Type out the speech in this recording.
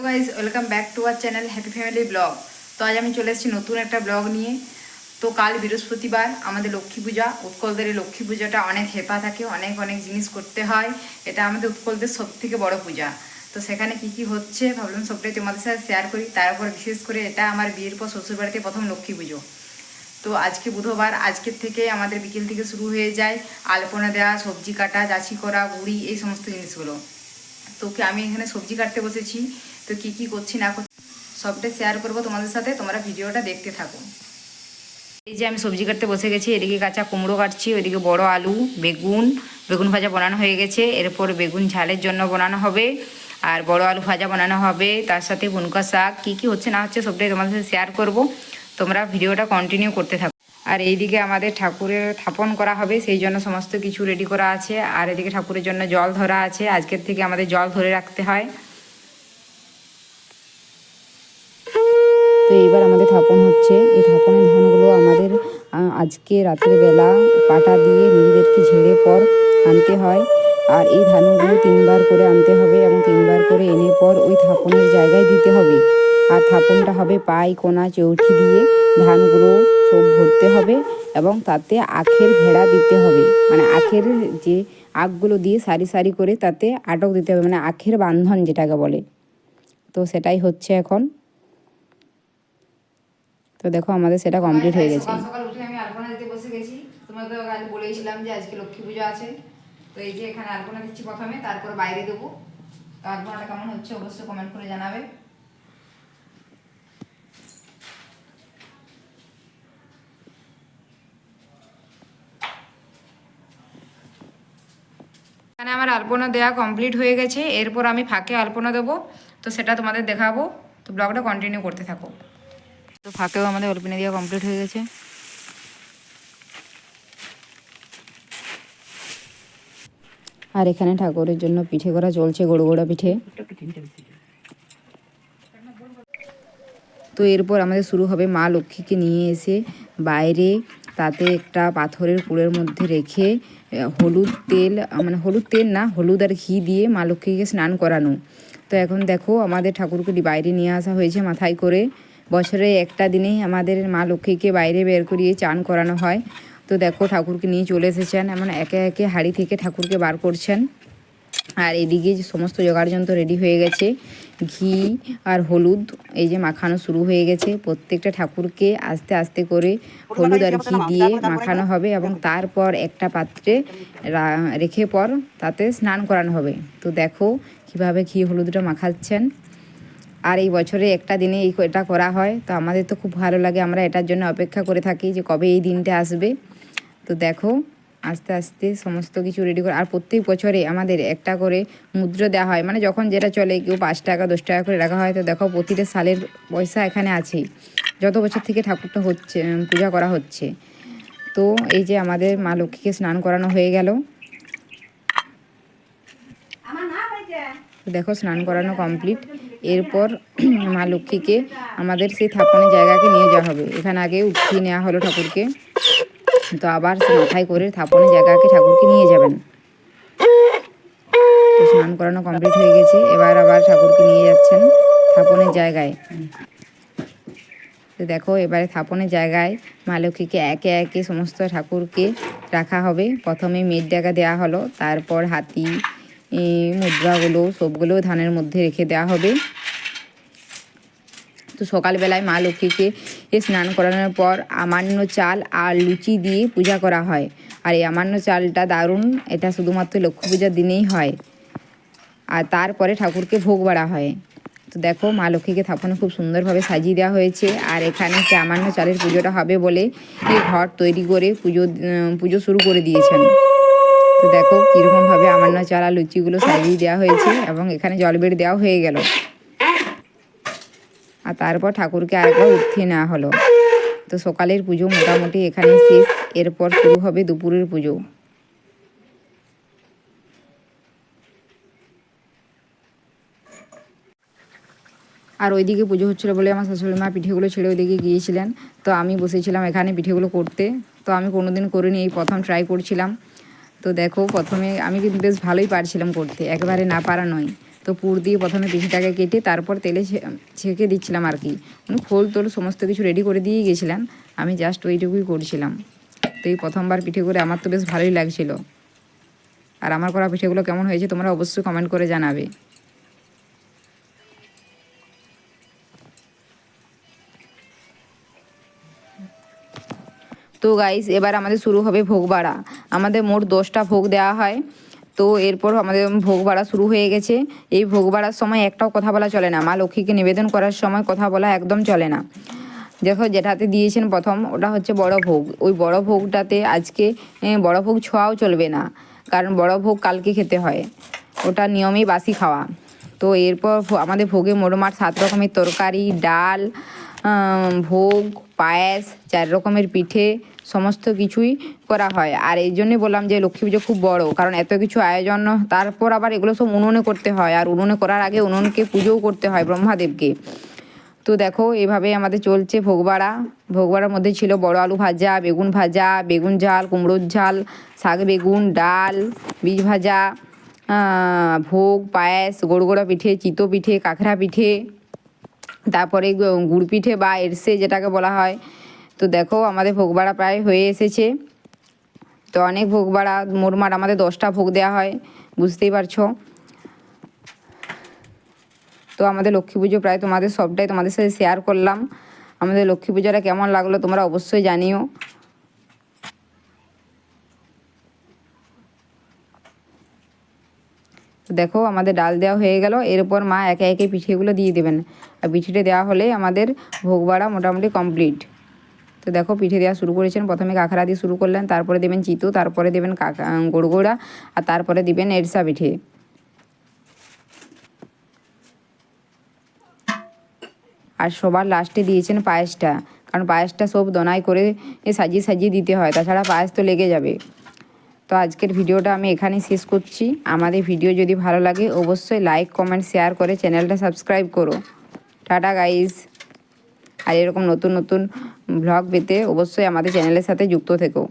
Hello guys welcome back to our channel happy family blog. তো আজ আমি চলে এসেছি নতুন একটা ব্লগ নিয়ে। তো কাল বৃহস্পতিবার, আমাদের লক্ষ্মী পূজা, উৎকলদের লক্ষ্মী পূজাটা অনেক হেপা থাকে, অনেক অনেক জিনিস করতে হয়। এটা আমাদের উৎকলদের সব থেকে বড় পূজা। তো সেখানে কি কি হচ্ছে ভাবলাম সবটাই তোমাদের সাথে শেয়ার করি। তারপর বিশেষ করে এটা আমার বিয়ের পর শ্বশুরবাড়িতে প্রথম লক্ষ্মী পুজো। তো আজকে বুধবার, আজকের থেকে আমাদের বিকেল থেকে শুরু হয়ে যায়। আলপনা দেওয়া সবজি কাটা চাষি করা, গুড়ি, এই সমস্ত জিনিসগুলো। তো আমি এখানে সবজি কাটতে বসেছি। তো কি কি করছি, না করছি সবটাই শেয়ার করব তোমাদের সাথে। তোমরা ভিডিওটা দেখতে থাকো। এই যে আমি সবজি কাটতে বসে গেছি, এদিকে কাঁচা কুমড়ো কাটছি, ওইদিকে বড় আলু, বেগুন বেগুন ভাজা বানানো হয়ে গেছে। এরপর বেগুন ঝালের জন্য বানানো হবে, আর বড় আলু ভাজা বানানো হবে, তার সাথে বুনকা শাক, কী কী হচ্ছে, না হচ্ছে, সবটাই তোমাদের সাথে শেয়ার করব। তোমরা ভিডিওটা কন্টিনিউ করতে থাকো। আর এইদিকে আমাদের ঠাকুরের স্থাপন করা হবে, সেই জন্য সমস্ত কিছু রেডি করা আছে। আর এদিকে ঠাকুরের জন্য জল ধরা আছে, আজকের থেকে আমাদের জল ধরে রাখতে হয়। তো এইবার আমাদের থাপন হচ্ছে। এই থাপনের ধানগুলো আমাদের আজকে বেলা পাটা দিয়ে নিজেদেরকে ঝেড়ে পর আনতে হয়। আর এই ধানগুলো তিনবার করে আনতে হবে এবং তিনবার করে এনে পর ওই থাপনের জায়গায় দিতে হবে। আর থাপনটা হবে পাই, কোনা, চৌঠি দিয়ে ধানগুলো সব ভরতে হবে এবং তাতে আখের ভেড়া দিতে হবে। মানে আখের যে আখগুলো দিয়ে সারি সারি করে তাতে আটক দিতে হবে। মানে আখের বান্ধন যেটাকে বলে। তো সেটাই হচ্ছে এখন। তো দেখো আমাদের সেটা কমপ্লিট হয়ে গেছে। সকাল উঠে আমি আলপনা দিতে বসে গেছি। তোমাকে কাল বলেছিলাম যে আজকে লক্ষ্মী পুজো আছে। তো এই যে এখানে আলপনা দিচ্ছি প্রথমে, তারপর বাইরে দেবো। তো আলপনাটা কেমন হচ্ছে অবশ্যই কমেন্ট করে জানাবে। এখানে আমার আলপনা দেওয়া কমপ্লিট হয়ে গেছে। এরপর আমি ফাঁকে আলপনা দেবো। তো সেটা তোমাদের দেখাবো। তো ব্লগটা কন্টিনিউ করতে থাকো। তো ফাঁকেও আমাদের আলপনা দেওয়া কমপ্লিট হয়ে গেছে। আর এখানে ঠাকুরের জন্য পিঠে করা চলছে, গোড় গোড়া পিঠে। তো এরপর আমাদের শুরু হবে মা লক্ষ্মীকে নিয়ে এসে বাইরে তাতে একটা পাথরের কুড়ের মধ্যে রেখে হলুদ তেল মানে হলুদ তেল না, হলুদ আর ঘি দিয়ে মা লক্ষ্মীকে স্নান করানো। তো এখন দেখো আমাদের ঠাকুরকে বাইরে নিয়ে আসা হয়েছে মাথায় করে। বছরে একটা দিনেই আমাদের মা লক্ষ্মীকে বাইরে বের করিয়ে চান করানো হয়। তো দেখো ঠাকুরকে নিয়ে চলে এসেছেন, এমন একে একে হাড়ি থেকে ঠাকুরকে বার করছেন। আর এদিকে সমস্ত যন্ত্র রেডি হয়ে গেছে, ঘি আর হলুদ, এই যে মাখানো শুরু হয়ে গেছে। প্রত্যেকটা ঠাকুরকে আস্তে আস্তে করে হলুদ আর ঘি দিয়ে মাখানো হবে এবং তারপর একটা পাত্রে রেখে পর তাতে স্নান করানো হবে। তো দেখো কীভাবে ঘি হলুদটা মাখাচ্ছেন। আর এই বছরে একটা দিনে এই এটা করা হয়। তো আমাদের তো খুব ভালো লাগে, আমরা এটার জন্য অপেক্ষা করে থাকি যে কবে এই দিনটা আসবে। তো দেখো, আস্তে আস্তে সমস্ত কিছু রেডি করে আর প্রত্যেক বছরে আমাদের একটা করে মুদ্রা দেওয়া হয়। মানে যখন যেটা চলে, কেউ পাঁচ টাকা, দশ টাকা করে রাখা হয়, তো দেখো প্রতিটা সালের পয়সা এখানে আছেই। যত বছর থেকে ঠাকুরটা হচ্ছে পূজা করা হচ্ছে। তো এই যে আমাদের মা লক্ষ্মীকে স্নান করানো হয়ে গেল তো দেখো, স্নান করানো কমপ্লিট এরপর মা লক্ষ্মীকে আমাদের সেই থাপনের জায়গাকে নিয়ে যাওয়া হবে। এখানে আগে উঠিয়ে নেওয়া হলো ঠাকুরকে। তো আবার মাথায় করে থাপনের জায়গাকে ঠাকুরকে নিয়ে যাবেন। তো স্নান করানো কমপ্লিট হয়ে গেছে। এবার আবার ঠাকুরকে নিয়ে যাচ্ছেন থাপনের জায়গায়। তো দেখো, এবারে থাপনের জায়গায় মা লক্ষ্মীকে একে একে সমস্ত ঠাকুরকে রাখা হবে। প্রথমে মেট ডাকা দেওয়া হলো, তারপর হাতি মুদ্রাগুলো সবগুলো ধানের মধ্যে রেখে দেওয়া হবে। তো সকালবেলায় মা লক্ষ্মীকে এ স্নান করানোর পর আমান্য চাল আর লুচি দিয়ে পূজা করা হয়। আর এই আমান্য চালটা দারুণ, এটা শুধুমাত্র লক্ষ্মী পূজার দিনেই হয়। আর তারপরে ঠাকুরকে ভোগ বাড়া হয়। তো দেখো, মা লক্ষ্মীকে থাপনে খুব সুন্দরভাবে সাজিয়ে দেওয়া হয়েছে। আর এখানে সে আমান্য চালের পুজোটা হবে বলে এই ঘর তৈরি করে পুজো পুজো শুরু করে দিয়েছেন। তো দেখো কীরকমভাবে আমার না আর লুচিগুলো সাজিয়ে দেওয়া হয়েছে এবং এখানে জল বেড়ে দেওয়া হয়ে গেল। আর তারপর ঠাকুরকে আরেকবার উঠিয়ে নেওয়া হলো। তো সকালের পুজো মোটামুটি এখানে শেষ, এরপর শুরু হবে দুপুরের পুজো। আর ওইদিকে পুজো হচ্ছিল বলে আমার শাশুড়ি মা পিঠেগুলো ছেড়ে ওইদিকে গিয়েছিলেন। তো আমি বসেছিলাম এখানে পিঠেগুলো করতে। তো আমি কোনোদিন করিনি, এই প্রথম ট্রাই করছিলাম। তো দেখো প্রথমে আমি কিন্তু বেশ ভালোই পারছিলাম করতে, একেবারে না পারা নয়। তো পুর দিয়ে প্রথমে পিঠেটাকে কেটে তারপর তেলে ছেঁকে দিচ্ছিলাম আর কি। মানে খোল তোল সমস্ত কিছু রেডি করে দিয়ে গেছিলাম, আমি জাস্ট ওইটুকুই করছিলাম। তো এই প্রথমবার পিঠে করে আমার তো বেশ ভালোই লাগছিল। আর আমার করা পিঠেগুলো কেমন হয়েছে তোমরা অবশ্যই কমেন্ট করে জানাবে। তো গাইস এবার আমাদের শুরু হবে ভোগ বাড়া। আমাদের মোট দশটা ভোগ দেওয়া হয়। তো এরপর আমাদের ভোগ বাড়া শুরু হয়ে গেছে। এই ভোগ বাড়ার সময় একটাও কথা বলা চলে না। মা লক্ষ্মীকে নিবেদন করার সময় কথা বলা একদম চলে না। দেখো যেটাতে দিয়েছেন প্রথম, ওটা হচ্ছে বড় ভোগ। ওই বড় ভোগটাতে আজকে বড় ভোগ ছোঁয়াও চলবে না। কারণ বড় ভোগ কালকে খেতে হয়। ওটা নিয়মেই বাসি খাওয়া। তো এরপর আমাদের ভোগে মোটমাট সাত রকমের তরকারি, ডাল ভোগ, পায়েস, চার রকমের পিঠে, সমস্ত কিছুই করা হয়। আর এই জন্যই বললাম যে লক্ষ্মী পুজো খুব বড়, কারণ এত কিছু আয়োজন, তারপর আবার এগুলো সব উনুনে করতে হয়। আর উনুনে করার আগে উনুনকে পুজোও করতে হয় ব্রহ্মাদেবকে। তো দেখো, এভাবে আমাদের চলছে ভোগবাড়া। ভোগবাড়ার মধ্যে ছিল বড় আলু ভাজা, বেগুন ভাজা, বেগুন ঝাল, কুমড়োর ঝাল, শাক বেগুন, ডাল, বীজ ভাজা ভোগ, পায়েস গোড়গোড়া পিঠে, চিতো পিঠে, কাঁকড়া পিঠে তারপরে গুড় পিঠে বা এরসে যেটাকে বলা হয়। তো দেখো, আমাদের ভোগ ভোগবাড়া প্রায় হয়ে এসেছে। তো অনেক ভোগবাড়া, মোটমাট আমাদের দশটা ভোগ দেওয়া হয়, বুঝতেই পারছ? তো আমাদের লক্ষ্মী পুজো প্রায় তোমাদের সবটাই তোমাদের সাথে শেয়ার করলাম। আমাদের লক্ষ্মী পুজোটা কেমন লাগল তোমরা অবশ্যই জানিও। তো দেখো আমাদের ডাল দেওয়া হয়ে গেল। এরপর মা একে একে পিঠেগুলো দিয়ে দেবেন। আর পিঠেটা দেওয়া হলে আমাদের ভোগ বাড়া মোটামুটি কমপ্লিট তো দেখো পিঠে দেওয়া শুরু করেছেন। প্রথমে কাঁকড়া দিয়ে শুরু করলেন। তারপরে দেবেন চিতু, তারপরে দেবেন কাকা গোড়গোড়া আর তারপরে দিবেন এরসা পিঠে। আর সবার লাস্টে দিয়েছেন পায়েসটা। কারণ পায়েসটা সব দনাই করে সাজিয়ে সাজিয়ে দিতে হয়। তাছাড়া পায়েস তো লেগে যাবে। তো আজকের ভিডিওটা আমি এখানেই শেষ করছি। আমাদের ভিডিও যদি ভালো লাগে, অবশ্যই লাইক কমেন্ট শেয়ার করে চ্যানেলটা সাবস্ক্রাইব করো। টাটা গাইজ আর এরকম নতুন নতুন ব্লগ পেতে অবশ্যই আমাদের চ্যানেলের সাথে যুক্ত থেকো।